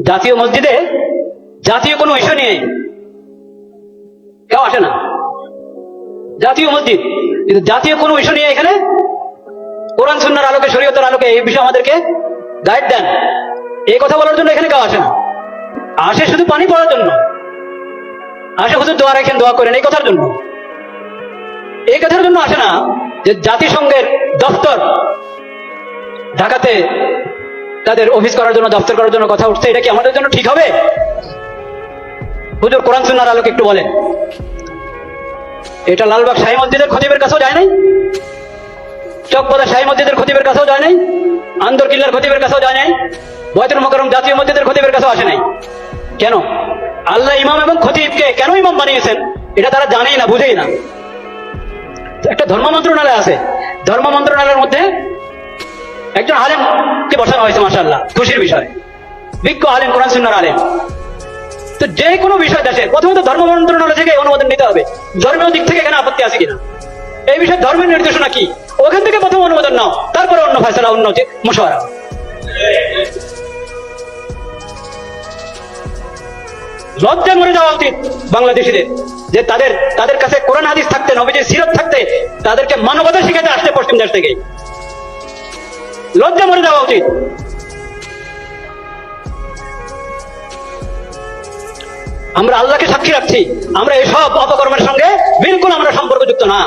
জাতীয় মসজিদে জাতীয় কোনো ইস্যু নিয়ে কেউ আসে না। জাতীয় মসজিদ। কিন্তু জাতীয় কোনো ইস্যু নিয়ে এখানে কোরআন, সুন্নার আলোকে, শরীয়তের আলোকে এই বিষয়ে আমাদেরকে গাইড দেন। এই কথা বলার জন্য এখানে কেউ আসে না। আসে শুধু পানি পড়ার জন্য। আসে হুজুর দোয়া রাখেন, দোয়া করেন, এই কথার জন্য। এই কথার জন্য আসে না যে জাতিসংঘের দপ্তর ঢাকাতে তাদের অফিস করার জন্য দপ্তর করার জন্য কথা উঠছে, এটা কি আমাদের জন্য ঠিক হবে? হুজুর, কোরআন সুন্নার আলোকে একটু বলেন। এটা লালবাগ শাহী মসজিদের খতিবের কাছেও যায় নাই? চকবাজার শাহী মসজিদের খতিবের কাছেও যায় নাই? আন্দর কিল্লার খতিবের কাছেও যায় নাই? বয়তুল মকরম জাতীয় মসজিদের খতিবের কাছেও আসে নাই? কেন? আল্লাহ ইমাম এবং খতিবকে কেন ইমাম বানিয়েছেন? এটা তারা জানেই না, বুঝেই না। একটা ধর্ম মন্ত্রণালয় আছে। ধর্ম মন্ত্রণালয়ের মধ্যে একজন আলেমকে বসানো হয়েছে মাসাল্লাহ খুশির বিষয়। বিজ্ঞ আলেম, কোরআন সুন্নার আলেম। তো যে কোনো বিষয় দেশে, প্রথমত ধর্ম মন্ত্রণালয় থেকে অনুমোদন নিতে হবে। ধর্মীয় দিক থেকে এখানে আপত্তি আছে কিনা? এই বিষয়ে ধর্মের নির্দেশনা কি? ওখান থেকে প্রথম অনুমোদন নাও, তারপরে অন্য ফয়সলা, অন্য যে মশওয়ারা। লজ্জায় মরে যাওয়া উচিত বাংলাদেশিদের, যে তাদের তাদের কাছে কোরআন হাদিস থাকতে, নবীজির সিরত থাকতে, তাদেরকে মানবতা শিখাতে আসতে পশ্চিম দেশ থেকে লজ্জা মরে যাওয়া উচিত। আমরা আল্লাহকে সাক্ষী রাখছি। আমরা এসব অপকর্মের সঙ্গে বিলকুল আমরা সম্পর্কযুক্ত না।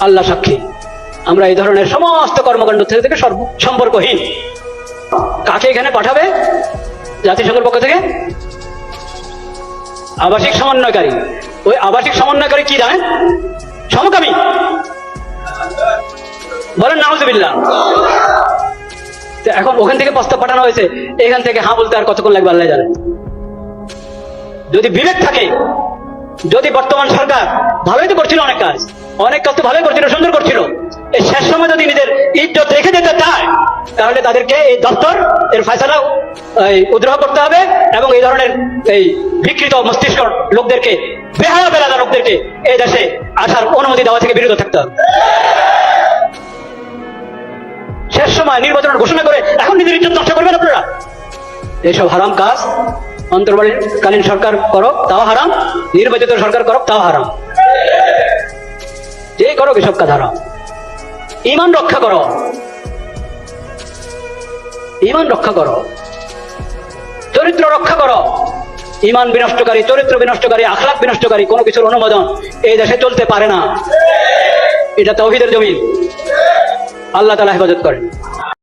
আল্লাহ সাক্ষী। আমরা এই ধরনের সমস্ত কর্মকাণ্ড থেকে থেকে সম্পর্কহীন। কাকে এখানে পাঠাবে? জাতিসংঘের পক্ষ থেকে? আবাসিক সমন্বয়কারী। ওই আবাসিক সমন্বয়কারী কি জানেন? সমকামী। বলেন, নাউজুবিল্লাহ। এখন ওখান থেকে প্রস্তাব পাঠানো হয়েছে, এখান থেকে হ্যাঁ বলতে আর কতক্ষণ লাগবে আল্লাহ জানে। যদি বিবেক থাকে, যদি বর্তমান সরকার ভালোই তো করছিল অনেক কাজ অনেক কাজ তো ভালোই করছিল, সুন্দর করছিল, এই শেষ সময় যদি নিজের ইজ্জত রেখে যেতে চায়, তাহলে তাদেরকে এই দপ্তর, এর ফয়সালা উদ্রহ করতে হবে এবং এই ধরনের এই বিকৃত মস্তিষ্ক লোকদেরকে, বেহায়া বেলাদা লোকদেরকে এই দেশে আসার অনুমতি দেওয়া থেকে বিরত থাকতে হবে। শেষ সময় নির্বাচনের ঘোষণা করে এখন নিজের ইজ্জত নষ্ট করবেন আপনারা। এইসব হারাম কাজ। অন্তর্বর্তীকালীন সরকার করক তাও হারাম। নির্বাচিত সরকার করক তাও হারাম। যে করো, এসব কাজ হারাম। ইমান রক্ষা করো। ইমান রক্ষা করো। চরিত্র রক্ষা করো। ইমান বিনষ্টকারী, চরিত্র বিনষ্টকারী আখলাক বিনষ্টকারী কোনো কিছুর অনুমোদন এই দেশে চলতে পারে না। এটা তৌহিদের জমিন। আল্লাহ তালা হেফাজত করেন।